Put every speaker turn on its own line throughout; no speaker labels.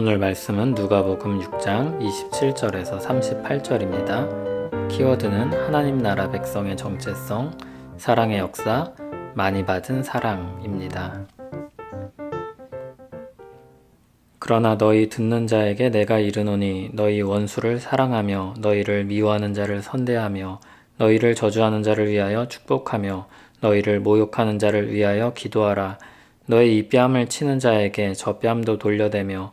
오늘 말씀은 누가복음 6장 27절에서 38절입니다. 키워드는 하나님 나라 백성의 정체성, 사랑의 역사, 많이 받은 사랑입니다. 그러나 너희 듣는 자에게 내가 이르노니 너희 원수를 사랑하며 너희를 미워하는 자를 선대하며 너희를 저주하는 자를 위하여 축복하며 너희를 모욕하는 자를 위하여 기도하라. 너희 이 뺨을 치는 자에게 저 뺨도 돌려대며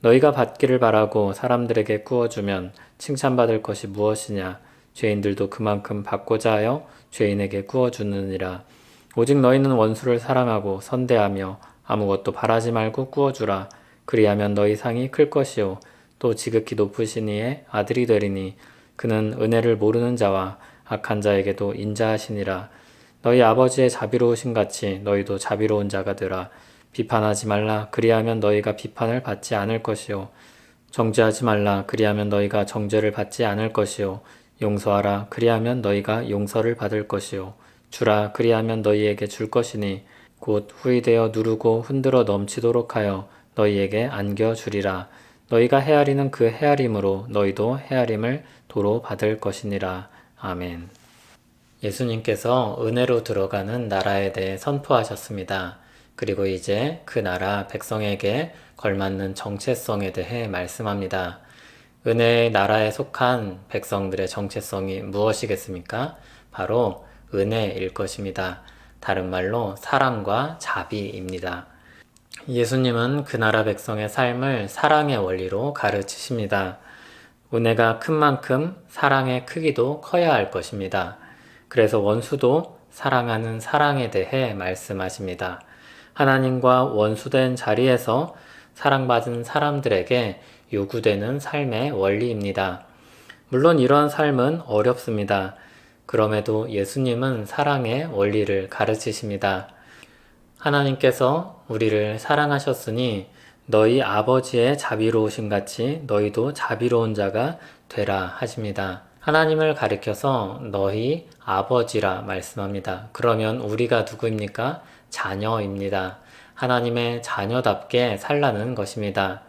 너희가 받기를 바라고 사람들에게 구워주면 칭찬받을 것이 무엇이냐? 죄인들도 그만큼 받고자 하여 죄인에게 구워주느니라. 오직 너희는 원수를 사랑하고 선대하며 아무것도 바라지 말고 구워주라. 그리하면 너희 상이 클 것이요. 또 지극히 높으신 이의 아들이 되리니 그는 은혜를 모르는 자와 악한 자에게도 인자하시니라. 너희 아버지의 자비로우신 같이 너희도 자비로운 자가 되라. 비판하지 말라. 그리하면 너희가 비판을 받지 않을 것이요. 정죄하지 말라. 그리하면 너희가 정죄를 받지 않을 것이요. 용서하라. 그리하면 너희가 용서를 받을 것이요. 주라. 그리하면 너희에게 줄 것이니 곧 후이되어 누르고 흔들어 넘치도록 하여 너희에게 안겨 주리라. 너희가 헤아리는 그 헤아림으로 너희도 헤아림을 도로 받을 것이니라. 아멘. 예수님께서 은혜로 들어가는 나라에 대해 선포하셨습니다. 그리고 이제 그 나라 백성에게 걸맞는 정체성에 대해 말씀합니다. 은혜의 나라에 속한 백성들의 정체성이 무엇이겠습니까? 바로 은혜일 것입니다. 다른 말로 사랑과 자비입니다. 예수님은 그 나라 백성의 삶을 사랑의 원리로 가르치십니다. 은혜가 큰 만큼 사랑의 크기도 커야 할 것입니다. 그래서 원수도 사랑하는 사랑에 대해 말씀하십니다. 하나님과 원수된 자리에서 사랑받은 사람들에게 요구되는 삶의 원리입니다. 물론 이런 삶은 어렵습니다. 그럼에도 예수님은 사랑의 원리를 가르치십니다. 하나님께서 우리를 사랑하셨으니 너희 아버지의 자비로우신 같이 너희도 자비로운 자가 되라 하십니다. 하나님을 가리켜서 너희 아버지라 말씀합니다. 그러면 우리가 누구입니까? 자녀입니다. 하나님의 자녀답게 살라는 것입니다.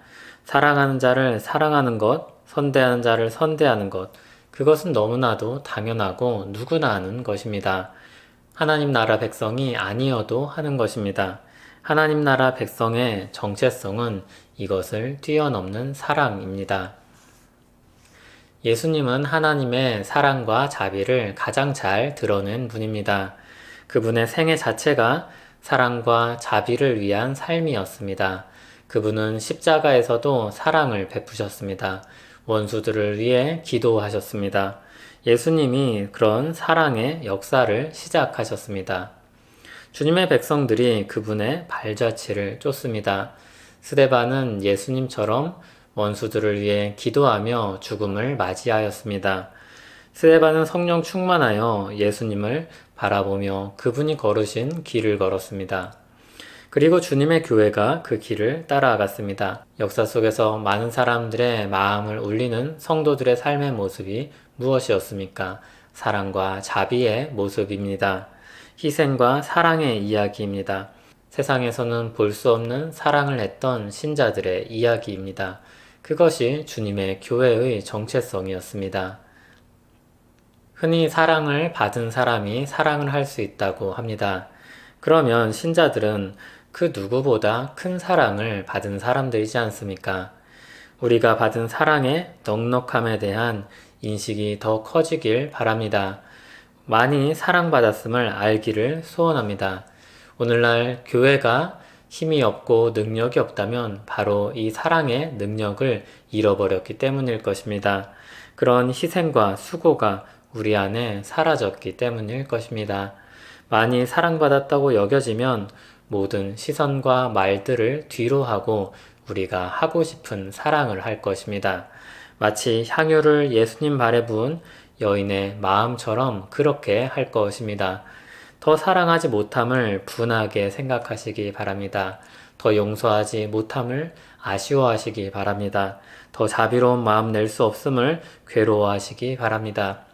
사랑하는 자를 사랑하는 것, 선대하는 자를 선대하는 것, 그것은 너무나도 당연하고 누구나 하는 것입니다. 하나님 나라 백성이 아니어도 하는 것입니다. 하나님 나라 백성의 정체성은 이것을 뛰어넘는 사랑입니다. 예수님은 하나님의 사랑과 자비를 가장 잘 드러낸 분입니다. 그분의 생애 자체가 사랑과 자비를 위한 삶이었습니다. 그분은 십자가에서도 사랑을 베푸셨습니다. 원수들을 위해 기도하셨습니다. 예수님이 그런 사랑의 역사를 시작하셨습니다. 주님의 백성들이 그분의 발자취를 쫓습니다. 스데반은 예수님처럼 원수들을 위해 기도하며 죽음을 맞이하였습니다. 스데반은 성령 충만하여 예수님을 바라보며 그분이 걸으신 길을 걸었습니다. 그리고 주님의 교회가 그 길을 따라갔습니다. 역사 속에서 많은 사람들의 마음을 울리는 성도들의 삶의 모습이 무엇이었습니까? 사랑과 자비의 모습입니다. 희생과 사랑의 이야기입니다. 세상에서는 볼 수 없는 사랑을 했던 신자들의 이야기입니다. 그것이 주님의 교회의 정체성이었습니다. 흔히 사랑을 받은 사람이 사랑을 할 수 있다고 합니다. 그러면 신자들은 그 누구보다 큰 사랑을 받은 사람들이지 않습니까? 우리가 받은 사랑의 넉넉함에 대한 인식이 더 커지길 바랍니다. 많이 사랑받았음을 알기를 소원합니다. 오늘날 교회가 힘이 없고 능력이 없다면 바로 이 사랑의 능력을 잃어버렸기 때문일 것입니다. 그런 희생과 수고가 우리 안에 사라졌기 때문일 것입니다. 많이 사랑받았다고 여겨지면 모든 시선과 말들을 뒤로 하고 우리가 하고 싶은 사랑을 할 것입니다. 마치 향유를 예수님 발에 부은 여인의 마음처럼 그렇게 할 것입니다. 더 사랑하지 못함을 분하게 생각하시기 바랍니다. 더 용서하지 못함을 아쉬워하시기 바랍니다. 더 자비로운 마음 낼 수 없음을 괴로워하시기 바랍니다.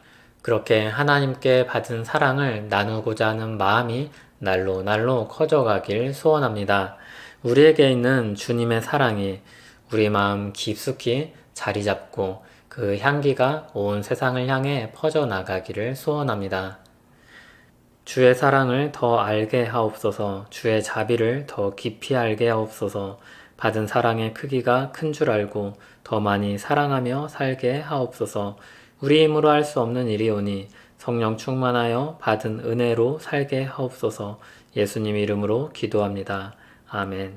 그렇게 하나님께 받은 사랑을 나누고자 하는 마음이 날로 날로 커져가길 소원합니다. 우리에게 있는 주님의 사랑이 우리 마음 깊숙이 자리 잡고 그 향기가 온 세상을 향해 퍼져나가기를 소원합니다. 주의 사랑을 더 알게 하옵소서, 주의 자비를 더 깊이 알게 하옵소서, 받은 사랑의 크기가 큰 줄 알고 더 많이 사랑하며 살게 하옵소서, 우리 힘으로 할 수 없는 일이오니 성령 충만하여 받은 은혜로 살게 하옵소서, 예수님 이름으로 기도합니다. 아멘.